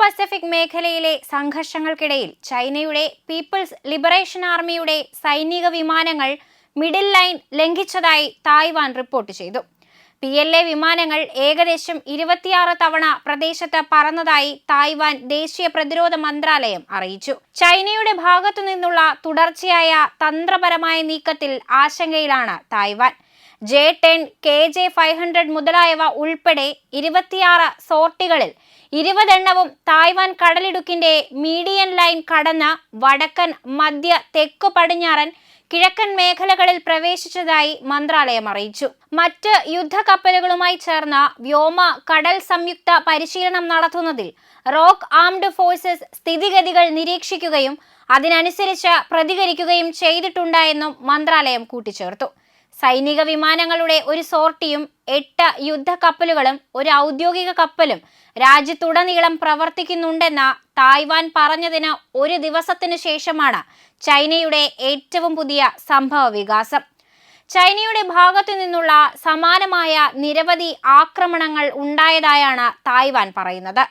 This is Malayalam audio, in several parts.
പസഫിക് മേഖലയിലെ സംഘർഷങ്ങൾക്കിടയിൽ ചൈനയുടെ പീപ്പിൾസ് ലിബറേഷൻ ആർമിയുടെ സൈനിക വിമാനങ്ങൾ മിഡിൽ ലൈൻ ലംഘിച്ചതായി തായ്വാൻ റിപ്പോർട്ട് ചെയ്തു. പി എൽ എ വിമാനങ്ങൾ ഏകദേശം ഇരുപത്തിയാറ് തവണ പ്രദേശത്ത് പറന്നതായി തായ്വാൻ ദേശീയ പ്രതിരോധ മന്ത്രാലയം അറിയിച്ചു. ചൈനയുടെ ഭാഗത്തു നിന്നുള്ള തുടർച്ചയായ തന്ത്രപരമായ നീക്കത്തിൽ ആശങ്കയിലാണ് Taiwan. J ten K J five hundred മുതലായവ ഉൾപ്പെടെ ഇരുപത്തിയാറ് സോർട്ടികളിൽ ഇരുപതെണ്ണവും തായ്വാൻ കടലിടുക്കിന്റെ മീഡിയൻ ലൈൻ കടന്ന് വടക്കൻ മധ്യ തെക്കു പടിഞ്ഞാറൻ കിഴക്കൻ മേഖലകളിൽ പ്രവേശിച്ചതായി മന്ത്രാലയം അറിയിച്ചു. മറ്റ് യുദ്ധക്കപ്പലുകളുമായി ചേർന്ന വ്യോമ കടൽ സംയുക്ത പരിശീലനം നടത്തുന്നതിൽ റോക്ക് ആംഡ് ഫോഴ്സസ് സ്ഥിതിഗതികൾ നിരീക്ഷിക്കുകയും അതിനനുസരിച്ച് പ്രതികരിക്കുകയും ചെയ്തിട്ടുണ്ടായെന്നും മന്ത്രാലയം കൂട്ടിച്ചേർത്തു. സൈനിക വിമാനങ്ങളുടെ ഒരു സോർട്ടിയും എട്ട് യുദ്ധക്കപ്പലുകളും ഒരു ഔദ്യോഗിക കപ്പലും രാജ്യത്തുടനീളം പ്രവർത്തിക്കുന്നുണ്ടെന്ന തായ്വാൻ പറഞ്ഞതിന് ഒരു ദിവസത്തിനു ശേഷമാണ് ചൈനയുടെ ഏറ്റവും പുതിയ സംഭവ വികാസം. ചൈനയുടെ ഭാഗത്തു നിന്നുള്ള സമാനമായ നിരവധി ആക്രമണങ്ങൾ ഉണ്ടായതായാണ് തായ്വാൻ പറയുന്നത്.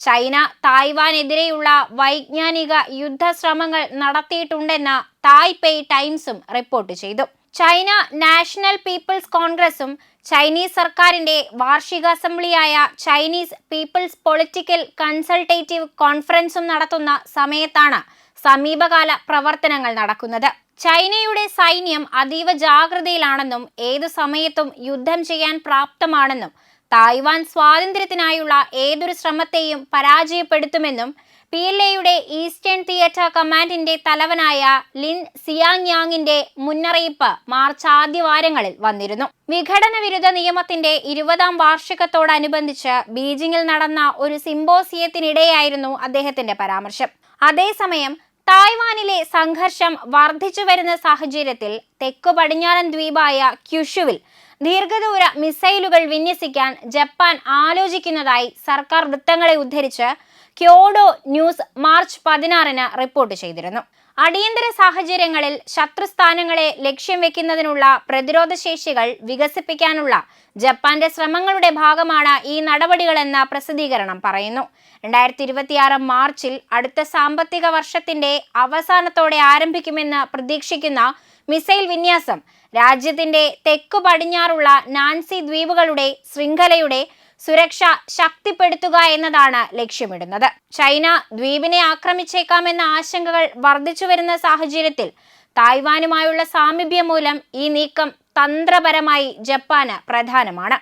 ചൈന തായ്വാനെതിരെയുള്ള വൈജ്ഞാനിക യുദ്ധശ്രമങ്ങൾ നടത്തിയിട്ടുണ്ടെന്ന് തായ്പേയ് ടൈംസും റിപ്പോർട്ട് ചെയ്തു. ചൈന നാഷണൽ പീപ്പിൾസ് കോൺഗ്രസും ചൈനീസ് സർക്കാരിന്റെ വാർഷിക അസംബ്ലിയായ ചൈനീസ് പീപ്പിൾസ് പൊളിറ്റിക്കൽ കൺസൾട്ടേറ്റീവ് കോൺഫറൻസും നടത്തുന്ന സമയത്താണ് സമീപകാല പ്രവർത്തനങ്ങൾ നടക്കുന്നത്. ചൈനയുടെ സൈന്യം അതീവ ജാഗ്രതയിലാണെന്നും ഏതു സമയത്തും യുദ്ധം ചെയ്യാൻ പ്രാപ്തമാണെന്നും തായ്വാൻ സ്വാതന്ത്ര്യത്തിനായുള്ള ഏതൊരു ശ്രമത്തെയും പരാജയപ്പെടുത്തുമെന്നും പി എൽ എയുടെ ഈസ്റ്റേൺ തിയേറ്റർ കമാൻഡിന്റെ തലവനായ ലിൻ സിയാങ്യാങ്ങിന്റെ മുന്നറിയിപ്പ് മാർച്ച് ആദ്യവാരങ്ങളിൽ വന്നിരുന്നു. വിഘടന വിരുദ്ധ നിയമത്തിന്റെ ഇരുപതാം വാർഷികത്തോടനുബന്ധിച്ച് ബീജിംഗിൽ നടന്ന ഒരു സിംബോസിയത്തിനിടെയായിരുന്നു അദ്ദേഹത്തിന്റെ പരാമർശം. അതേസമയം തായ്വാനിലെ സംഘർഷം വർദ്ധിച്ചു വരുന്ന സാഹചര്യത്തിൽ തെക്കു പടിഞ്ഞാറൻ ദ്വീപായ ക്യുഷുവിൽ ദീർഘദൂര മിസൈലുകൾ വിന്യസിക്കാൻ ജപ്പാൻ ആലോചിക്കുന്നതായി സർക്കാർ വൃത്തങ്ങളെ ഉദ്ധരിച്ച് ക്യോഡോ ന്യൂസ് മാർച്ച് പതിനാറിന് റിപ്പോർട്ട് ചെയ്തിരുന്നു. അടിയന്തര സാഹചര്യങ്ങളിൽ ശത്രുസ്ഥാനങ്ങളെ ലക്ഷ്യം വെക്കുന്നതിനുള്ള പ്രതിരോധ ശേഷികൾ വികസിപ്പിക്കാനുള്ള ജപ്പാന്റെ ശ്രമങ്ങളുടെ ഭാഗമാണ് ഈ നടപടികളെന്ന പ്രസിദ്ധീകരണം പറയുന്നു. രണ്ടായിരത്തി ഇരുപത്തിയാറ് മാർച്ചിൽ അടുത്ത സാമ്പത്തിക വർഷത്തിന്റെ അവസാനത്തോടെ ആരംഭിക്കുമെന്ന് പ്രതീക്ഷിക്കുന്ന മിസൈൽ വിന്യാസം രാജ്യത്തിന്റെ തെക്കു പടിഞ്ഞാറുള്ള നാൻസി ദ്വീപുകളുടെ ശൃംഖലയുടെ സുരക്ഷ ശക്തിപ്പെടുത്തുക എന്നതാണ് ലക്ഷ്യമിടുന്നത്. ചൈന ദ്വീപിനെ ആക്രമിച്ചേക്കാമെന്ന ആശങ്കകൾ വർദ്ധിച്ചു വരുന്ന സാഹചര്യത്തിൽ തായ്വാനുമായുള്ള സാമീപ്യം മൂലം ഈ നീക്കം തന്ത്രപരമായി ജപ്പാന് പ്രധാനമാണ്.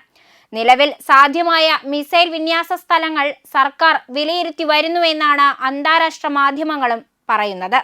നിലവിൽ സാധ്യമായ മിസൈൽ വിന്യാസ സ്ഥലങ്ങൾ സർക്കാർ വിലയിരുത്തി വരുന്നുവെന്നാണ് അന്താരാഷ്ട്ര മാധ്യമങ്ങളും പറയുന്നത്.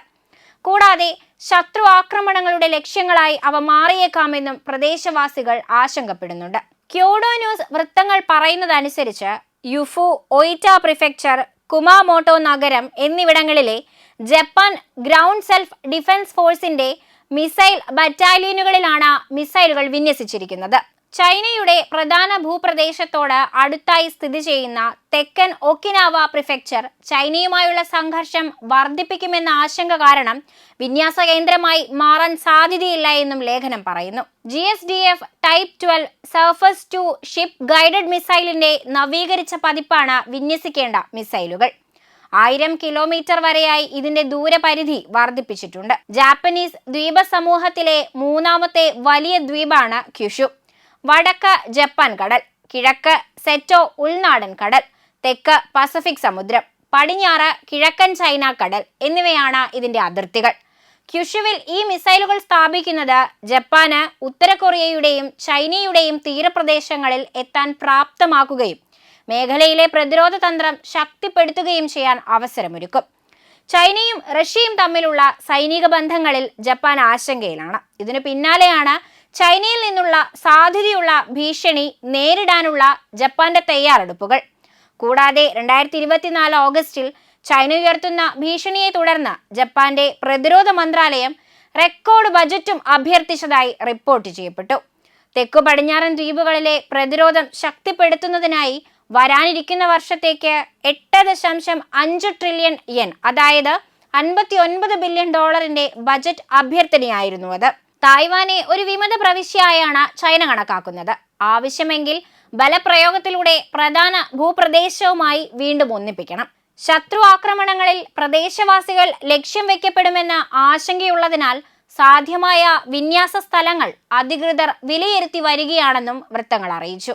കൂടാതെ ശത്രു ആക്രമണങ്ങളുടെ ലക്ഷ്യങ്ങളായി അവ മാറിയേക്കാമെന്നും പ്രദേശവാസികൾ ആശങ്കപ്പെടുന്നുണ്ട്. ക്യോഡോ ന്യൂസ് വൃത്തങ്ങൾ പറയുന്നതനുസരിച്ച് യുഫു ഒയിറ്റ പ്രിഫെക്ചർ കുമാമോട്ടോ നഗരം എന്നിവിടങ്ങളിലെ ജപ്പാൻ ഗ്രൗണ്ട് സെൽഫ് ഡിഫൻസ് ഫോഴ്സിന്റെ മിസൈൽ ബറ്റാലിയനുകളിലാണ് മിസൈലുകൾ വിന്യസിച്ചിരിക്കുന്നത്. ചൈനയുടെ പ്രധാന ഭൂപ്രദേശത്തോട് അടുത്തായി സ്ഥിതി ചെയ്യുന്ന തെക്കൻ ഒക്കിനാവ പ്രിഫെക്ചർ ചൈനയുമായുള്ള സംഘർഷം വർദ്ധിപ്പിക്കുമെന്ന ആശങ്ക കാരണം വിന്യാസ കേന്ദ്രമായി മാറാൻ സാധ്യതയില്ല എന്നും ലേഖനം പറയുന്നു. G S D F type twelve surface to ship guided മിസൈലിന്റെ നവീകരിച്ച പതിപ്പാണ് വിന്യസിക്കേണ്ട മിസൈലുകൾ ആയിരം കിലോമീറ്റർ വരെയായി ഇതിന്റെ ദൂരപരിധി വർദ്ധിപ്പിച്ചിട്ടുണ്ട്. ജാപ്പനീസ് ദ്വീപ സമൂഹത്തിലെ മൂന്നാമത്തെ വലിയ ദ്വീപാണ് ക്യുഷു വടക്ക് ജപ്പാൻ കടൽ കിഴക്ക് സെറ്റോ ഉൾനാടൻ കടൽ തെക്ക് പസഫിക് സമുദ്രം പടിഞ്ഞാറ് കിഴക്കൻ ചൈന കടൽ എന്നിവയാണ് ഇതിന്റെ അതിർത്തികൾ. ക്യുഷുവിൽ ഈ മിസൈലുകൾ സ്ഥാപിക്കുന്നത് ജപ്പാന് ഉത്തര കൊറിയയുടെയും ചൈനയുടെയും തീരപ്രദേശങ്ങളിൽ എത്താൻ പ്രാപ്തമാക്കുകയും മേഖലയിലെ പ്രതിരോധ തന്ത്രം ശക്തിപ്പെടുത്തുകയും ചെയ്യാൻ അവസരമൊരുക്കും. ചൈനയും റഷ്യയും തമ്മിലുള്ള സൈനിക ബന്ധങ്ങളിൽ ജപ്പാൻ ആശങ്കയിലാണ്. ഇതിനു പിന്നാലെയാണ് ചൈനയിൽ നിന്നുള്ള സാധ്യതയുള്ള ഭീഷണി നേരിടാനുള്ള ജപ്പാന്റെ തയ്യാറെടുപ്പുകൾ. കൂടാതെ രണ്ടായിരത്തി ഇരുപത്തിനാല് ഓഗസ്റ്റിൽ ചൈന ഉയർത്തുന്ന ഭീഷണിയെ തുടർന്ന് ജപ്പാന്റെ പ്രതിരോധ മന്ത്രാലയം റെക്കോർഡ് ബജറ്റും അഭ്യർത്ഥിച്ചതായി റിപ്പോർട്ട് ചെയ്യപ്പെട്ടു. തെക്കു പടിഞ്ഞാറൻ ദ്വീപുകളിലെ പ്രതിരോധം ശക്തിപ്പെടുത്തുന്നതിനായി വരാനിരിക്കുന്ന വർഷത്തേക്ക് എട്ട് ദശാംശം അഞ്ച് ട്രില്യൺ യെൻ അതായത് അൻപത്തി ഒൻപത് ബില്യൺ ഡോളറിന്റെ ബജറ്റ് അഭ്യർത്ഥനയായിരുന്നു അത്. തായ്വാനെ ഒരു വിമത പ്രവിശ്യയായാണ് ചൈന കണക്കാക്കുന്നത്. ആവശ്യമെങ്കിൽ ബലപ്രയോഗത്തിലൂടെ പ്രധാന ഭൂപ്രദേശവുമായി വീണ്ടും ഒന്നിപ്പിക്കണം. ശത്രു ആക്രമണങ്ങളിൽ പ്രദേശവാസികൾ ലക്ഷ്യം വെക്കപ്പെടുമെന്ന ആശങ്കയുള്ളതിനാൽ സാധ്യമായ വിന്യാസ സ്ഥലങ്ങൾ അധികൃതർ വിലയിരുത്തി വരികയാണെന്നും വൃത്തങ്ങൾ അറിയിച്ചു.